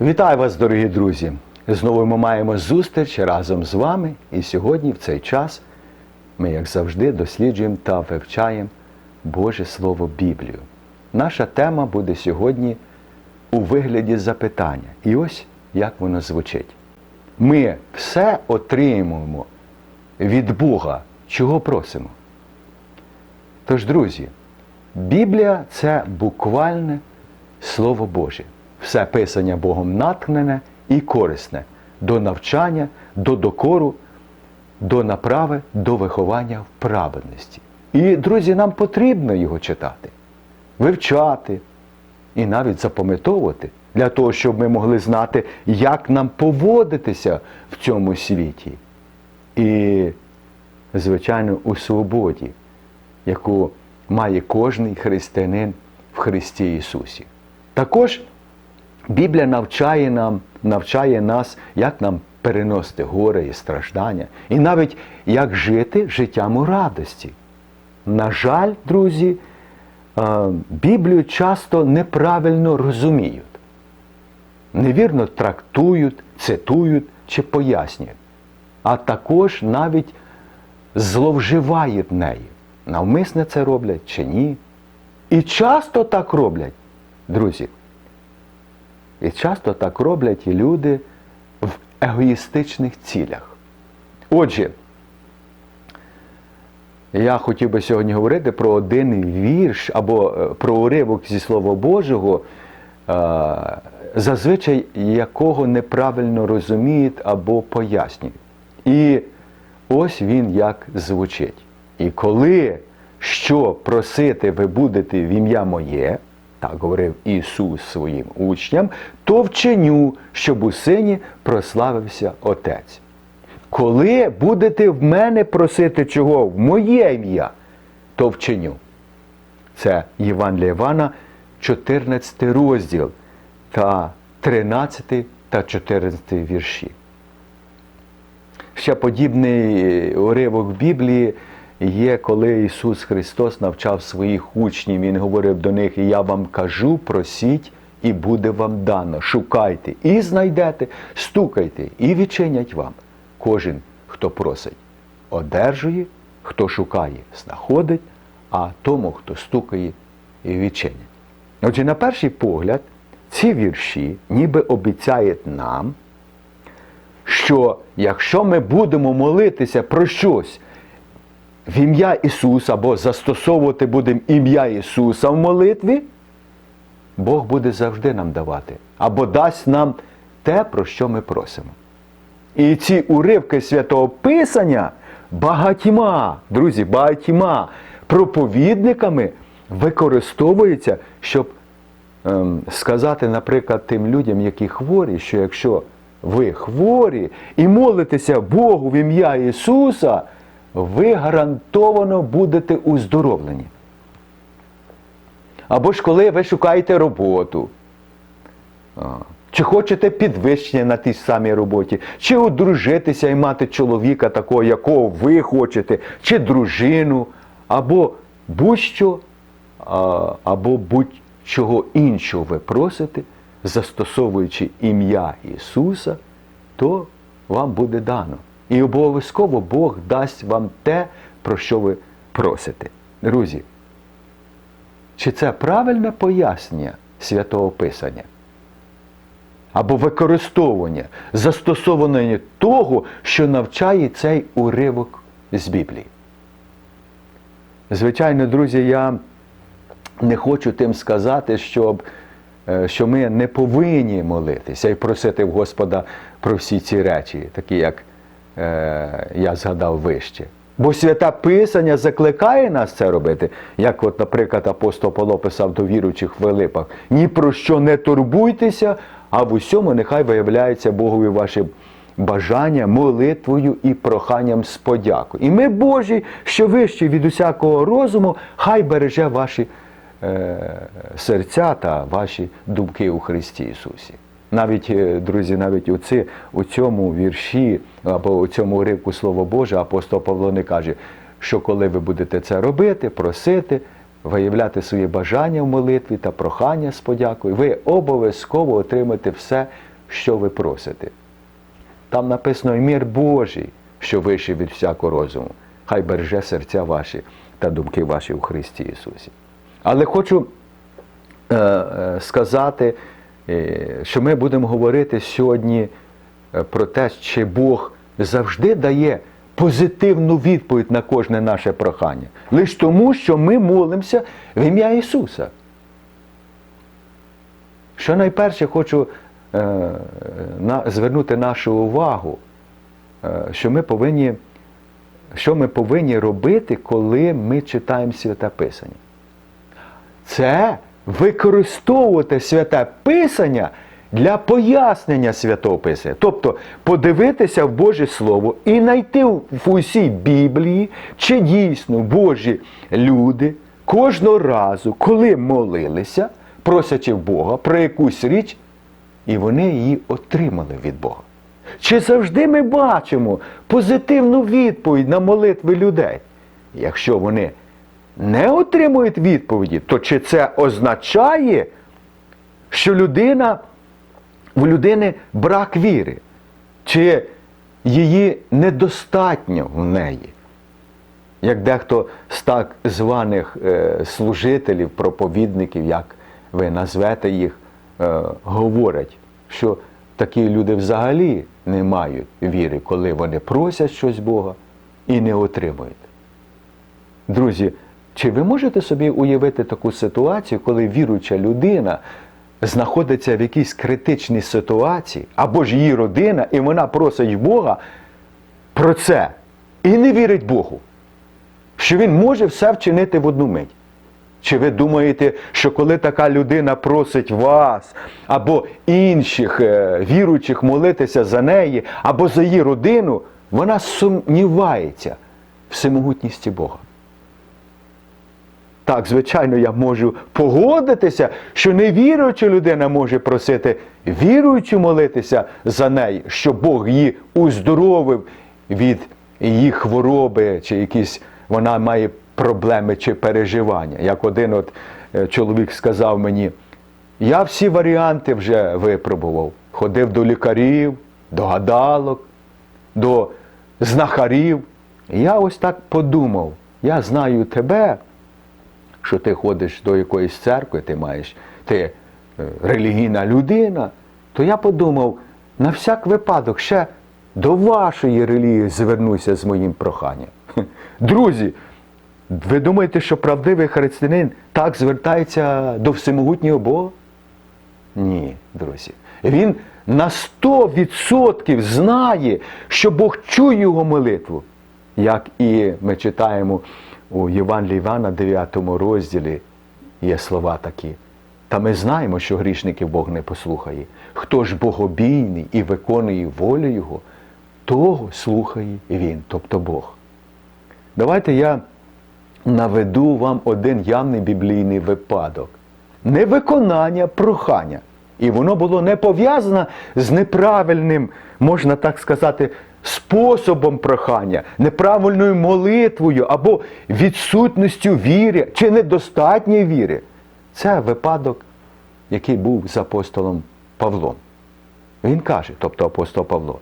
Вітаю вас, дорогі друзі! Знову ми маємо зустріч разом з вами. І сьогодні, в цей час, ми, як завжди, досліджуємо та вивчаємо Боже Слово Біблію. Наша тема буде сьогодні у вигляді запитання. І ось як воно звучить. Ми все отримуємо від Бога, чого просимо. Тож, друзі, Біблія це буквальне Слово Боже. Все писання Богом наткнене і корисне до навчання, до докору, до направи, до виховання в праведності. І, друзі, нам потрібно його читати, вивчати і навіть запам'ятовувати для того, щоб ми могли знати, як нам поводитися в цьому світі. І, звичайно, у свободі, яку має кожний християнин в Христі Ісусі. Також Біблія навчає нам, навчає нас, як нам переносити горе і страждання, і навіть як жити життям у радості. На жаль, друзі, Біблію часто неправильно розуміють, невірно трактують, цитують чи пояснюють, а також навіть зловживають нею. Навмисне це роблять чи ні. І часто так роблять, друзі. І часто так роблять і люди в егоїстичних цілях. Отже, я хотів би сьогодні говорити про один вірш або е, про уривок зі Слова Божого, е, зазвичай якого неправильно розуміють або пояснюють. І ось він як звучить. І коли що просити ви будете в ім'я моє, так говорив Ісус своїм учням, то вченю, щоб у сині прославився Отець. Коли будете в мене просити чого в моє ім'я, то вченю. Це Євангелія Івана, 14 розділ та 13 та 14 вірші. Ще подібний уривок Біблії є, коли Ісус Христос навчав своїх учнів. Він говорив до них: я вам кажу, просіть, і буде вам дано. Шукайте і знайдете, стукайте, і відчинять вам. Кожен, хто просить, одержує, хто шукає, знаходить, а тому, хто стукає, і відчинять. Отже, на перший погляд, ці вірші ніби обіцяють нам, що якщо ми будемо молитися про щось в ім'я Ісуса або застосовувати будемо ім'я Ісуса в молитві, Бог буде завжди нам давати або дасть нам те, про що ми просимо. І ці уривки святого Писання багатьма, друзі, багатьма проповідниками використовуються, щоб ем, сказати, наприклад, тим людям, які хворі, що якщо ви хворі і молитеся Богу в ім'я Ісуса, ви гарантовано будете уздоровлені. Або ж коли ви шукаєте роботу, чи хочете підвищення на тій самій роботі, чи одружитися і мати чоловіка такого, якого ви хочете, чи дружину, або будь-що, або будь-чого іншого ви просите, застосовуючи ім'я Ісуса, то вам буде дано. І обов'язково Бог дасть вам те, про що ви просите. Друзі, чи це правильне пояснення святого Писання? Або використовування, застосовування того, що навчає цей уривок з Біблії? Звичайно, друзі, я не хочу тим сказати, щоб, е, що ми не повинні молитися і просити в Господа про всі ці речі, такі як я згадав вище. Бо свята Писання закликає нас це робити, як, от, наприклад, апостол Павло писав до віруючих в Филипах, ні про що не турбуйтеся, а в усьому нехай виявляється Богові ваші бажання, молитвою і проханням з подякою. І ми, Божі, що вищі від усякого розуму, хай береже ваші е, серця та ваші думки у Христі Ісусі. Навіть, е, друзі, навіть у, ці, у цьому вірші або у цьому уривку Слово Боже апостол Павло не каже, що коли ви будете це робити, просити, виявляти свої бажання в молитві та прохання з подякою, ви обов'язково отримаєте все, що ви просите. Там написано і мир Божий, що вищий від всякого розуму. Хай береже серця ваші та думки ваші у Христі Ісусі. Але хочу е, е, сказати, що ми будемо говорити сьогодні е, про те, чи Бог завжди дає позитивну відповідь на кожне наше прохання. Лише тому, що ми молимося в ім'я Ісуса. Що найперше хочу е, звернути нашу увагу, е, що ми повинні, що ми повинні робити, коли ми читаємо Святе Писання. Це використовувати святе Писання для пояснення святого Писання. Тобто подивитися в Боже Слово і знайти в усій Біблії, чи дійсно Божі люди кожного разу, коли молилися, просячи Бога про якусь річ, і вони її отримали від Бога. Чи завжди ми бачимо позитивну відповідь на молитви людей? Якщо вони не отримують відповіді, то чи це означає, що людина, в людини брак віри, чи її недостатньо в неї? Як дехто з так званих е, служителів, проповідників, як ви назвете їх, е, говорять, що такі люди взагалі не мають віри, коли вони просять щось Бога і не отримують. Друзі, чи ви можете собі уявити таку ситуацію, коли віруюча людина знаходиться в якійсь критичній ситуації, або ж її родина, і вона просить Бога про це і не вірить Богу, що він може все вчинити в одну мить? Чи ви думаєте, що коли така людина просить вас або інших е, віруючих молитися за неї, або за її родину, вона сумнівається в всемогутності Бога? Так, звичайно, я можу погодитися, що невіруюча людина може просити віруючу молитися за неї, щоб Бог її уздоровив від її хвороби, чи якісь вона має проблеми чи переживання. Як один от е, чоловік сказав мені, я всі варіанти вже випробував. Ходив до лікарів, до гадалок, до знахарів. І я ось так подумав, я знаю тебе що ти ходиш до якоїсь церкви, ти маєш, ти е, релігійна людина, то я подумав, на всяк випадок ще до вашої релігії звернуся з моїм проханням. Друзі, ви думаєте, що правдивий християнин так звертається до всемогутнього Бога? Ні, друзі. Він на 100% знає, що Бог чує його молитву. Як і ми читаємо у Євангелії Івана, 9 розділі, є слова такі. Та ми знаємо, що грішників Бог не послухає. Хто ж богобійний і виконує волю Його, того слухає Він, тобто Бог. Давайте я наведу вам один явний біблійний випадок. Невиконання прохання. І воно було не пов'язане з неправильним, можна так сказати, способом прохання, неправильною молитвою або відсутністю віри чи недостатньої віри. Це випадок, який був з апостолом Павлом. Він каже, тобто апостол Павло,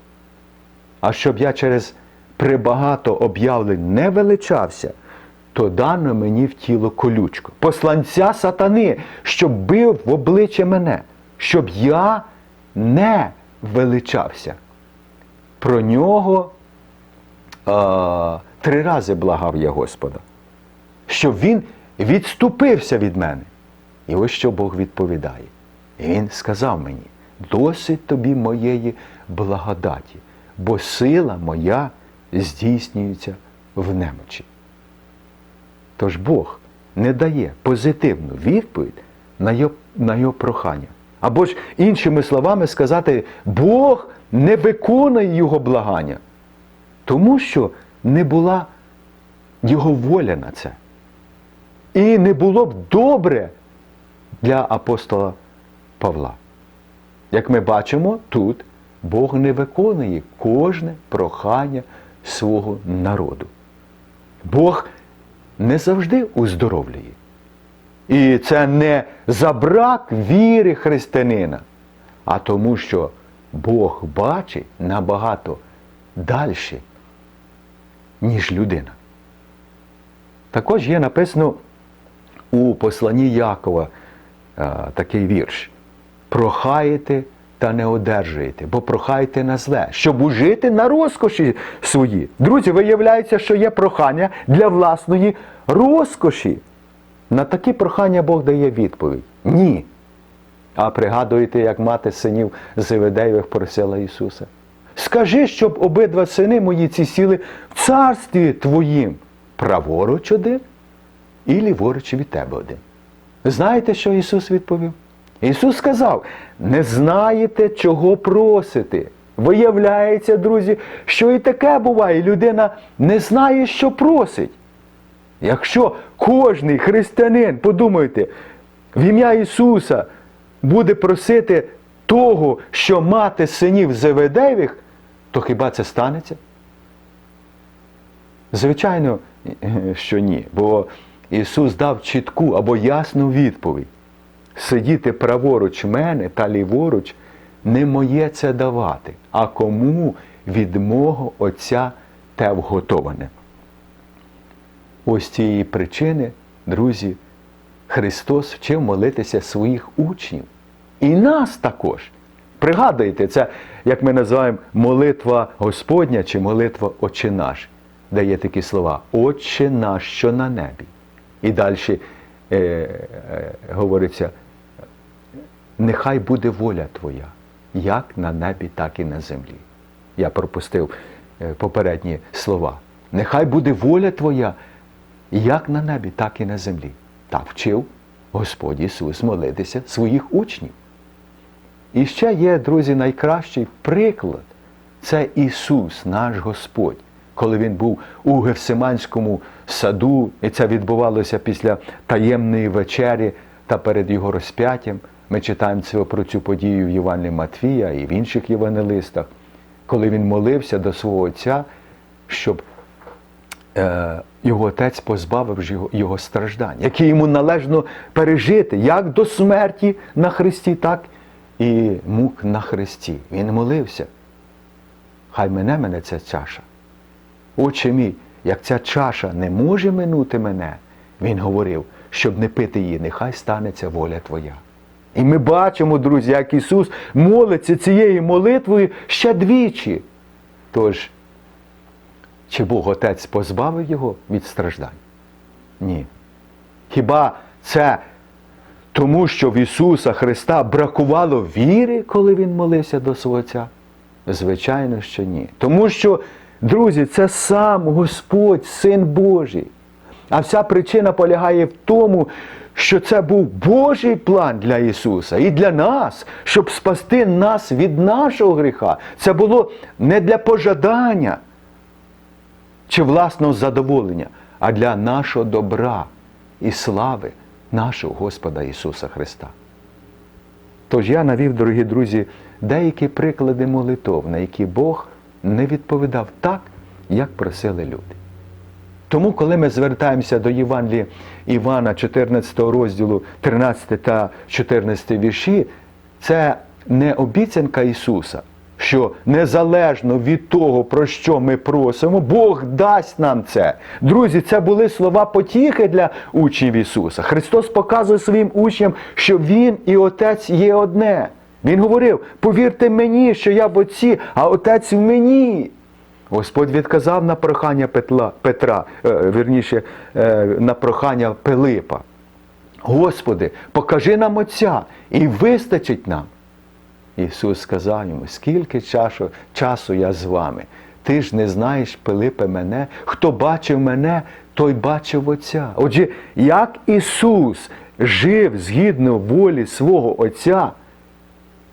а щоб я через прибагато об'явлень не величався, то дано мені в тіло колючку, посланця сатани, щоб бив в обличчя мене, щоб я не величався. Про нього а, три рази благав я Господа, щоб він відступився від мене. І ось що Бог відповідає. І Він сказав мені, досить тобі моєї благодаті, бо сила моя здійснюється в немочі. Тож Бог не дає позитивну відповідь на його, на його прохання. Або ж іншими словами сказати, Бог не виконує його благання, тому що не була його воля на це. І не було б добре для апостола Павла. Як ми бачимо, тут Бог не виконує кожне прохання свого народу. Бог не завжди уздоровлює. І це не за брак віри християнина, а тому, що Бог бачить набагато далі, ніж людина. Також є написано у посланні Якова е, такий вірш. Прохаєте та не одержуєте, бо прохаєте на зле, щоб ужити на розкоші свої. Друзі, виявляється, що є прохання для власної розкоші. На такі прохання Бог дає відповідь. Ні. А пригадуєте, як мати синів Зеведеєвих просила Ісуса. Скажи, щоб обидва сини мої ці сіли в царстві Твоїм, праворуч один і ліворуч від тебе один. Знаєте, що Ісус відповів? Ісус сказав: не знаєте, чого просите. Виявляється, друзі, що і таке буває, людина не знає, що просить. Якщо кожний християнин, подумайте, в ім'я Ісуса буде просити того, що мати синів Зеведеєвих, то хіба це станеться? Звичайно, що ні. Бо Ісус дав чітку або ясну відповідь. Сидіти праворуч мене та ліворуч не моє це давати, а кому від мого Отця те вготоване. Ось цієї причини, друзі, Христос вчив молитися своїх учнів. І нас також. Пригадуєте, це, як ми називаємо, молитва Господня чи молитва Отче наш, де є такі слова Отче наш, що на небі. І далі е, е, говориться, нехай буде воля Твоя, як на небі, так і на землі. Я пропустив е, попередні слова. Нехай буде воля Твоя, як на небі, так і на землі. Так вчив Господь Ісус молитися своїх учнів. І ще є, друзі, найкращий приклад це Ісус, наш Господь, коли Він був у Гефсиманському саду, і це відбувалося після таємної вечері та перед Його розп'яттям. Ми читаємо про цю подію в Євангелії Матвія і в інших євангелистах, коли він молився до свого Отця, щоб е, його отець позбавив його, страждань, які йому належно пережити як до смерті на Христі, так і мук на Христі. Він молився. Хай мене мене ця чаша. Отче мій, як ця чаша не може минути мене, він говорив, щоб не пити її, нехай станеться воля Твоя. І ми бачимо, друзі, як Ісус молиться цією молитвою ще двічі. Тож, чи Бог Отець позбавив його від страждань? Ні. Хіба це тому, що в Ісуса Христа бракувало віри, коли Він молився до свого Отця? Звичайно, що ні. Тому що, друзі, це сам Господь, Син Божий. А вся причина полягає в тому, що це був Божий план для Ісуса і для нас, щоб спасти нас від нашого гріха. Це було не для пожадання чи власного задоволення, а для нашого добра і слави нашого Господа Ісуса Христа. Тож я навів, дорогі друзі, деякі приклади молитов, на які Бог не відповідав так, як просили люди. Тому, коли ми звертаємося до Євангелія Івана, 14 розділу, 13 та 14 вірші, це не обіцянка Ісуса, що незалежно від того, про що ми просимо, Бог дасть нам це. Друзі, це були слова потіхи для учнів Ісуса. Христос показує своїм учням, що Він і Отець є одне. Він говорив: повірте мені, що я в Отці, а Отець в мені. Господь відказав на прохання Петла, Петра, е, вірніше, е, на прохання Пилипа. Господи, покажи нам Отця і вистачить нам. Ісус сказав йому, скільки часу, часу я з вами. Ти ж не знаєш, Пилипе, мене, хто бачив мене, той бачив Отця. Отже, як Ісус жив згідно волі свого Отця,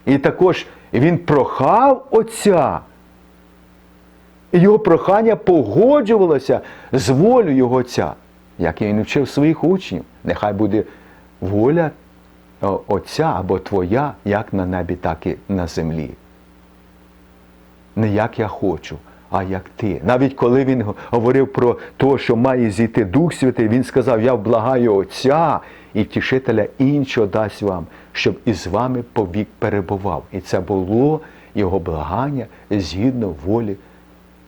і також Він прохав Отця. І його прохання погоджувалося з волею його Отця, як він вчив своїх учнів. Нехай буде воля Отця або Твоя, як на небі, так і на землі. Не як я хочу, а як ти. Навіть коли він говорив про те, що має зійти Дух Святий, він сказав: Я вблагаю Отця і втішителя іншого дасть вам, щоб із вами повік перебував. І це було Його благання згідно волі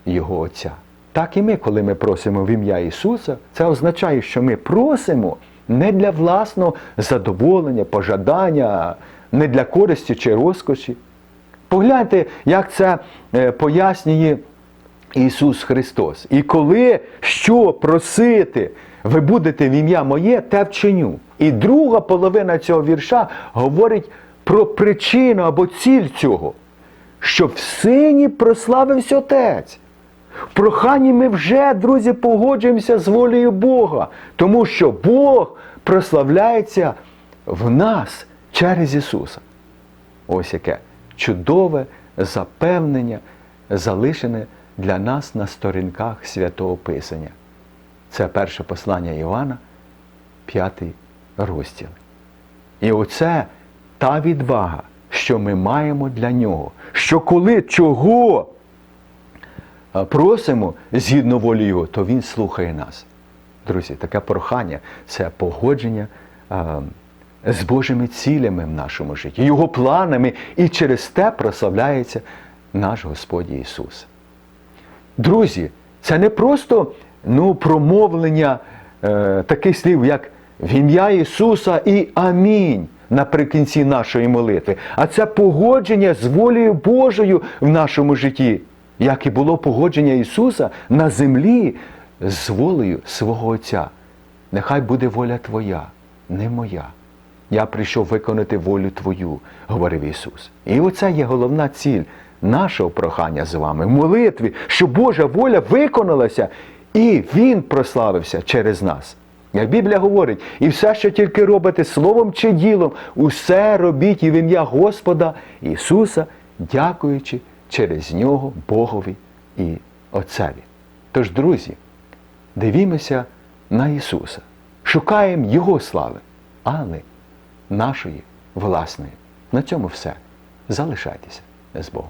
Його Отця. Так і ми, коли ми просимо в ім'я Ісуса, це означає, що ми просимо не для власного задоволення, пожадання, не для користі чи розкоші. Погляньте, як це е, пояснює Ісус Христос. І коли що просити, ви будете в ім'я моє, те вчиню. І друга половина цього вірша говорить про причину або ціль цього, щоб в сині прославився Отець. В проханні ми вже, друзі, погоджуємося з волею Бога, тому що Бог прославляється в нас через Ісуса. Ось яке чудове запевнення, залишене для нас на сторінках Святого Писання. Це перше послання Івана, п'ятий розділ. І оце та відвага, що ми маємо для нього. Що коли чого просимо згідно волі Його, то Він слухає нас. Друзі, таке прохання це погодження з Божими цілями в нашому житті, Його планами, і через те прославляється наш Господь Ісус. Друзі, це не просто ну, промовлення е, таких слів, як в ім'я Ісуса і Амінь наприкінці нашої молитви, а це погодження з волею Божою в нашому житті, як і було погодження Ісуса на землі з волею свого Отця. Нехай буде воля Твоя, не моя. Я прийшов виконати волю Твою, говорив Ісус. І оце є головна ціль нашого прохання з вами в молитві, що Божа воля виконалася, і Він прославився через нас. Як Біблія говорить, і все, що тільки робите словом чи ділом, усе робіть і в ім'я Господа Ісуса, дякуючи через Нього Богові і Отцеві. Тож, друзі, дивімося на Ісуса, шукаємо Його слави, але нашої власної. На цьому все. Залишайтеся з Богом.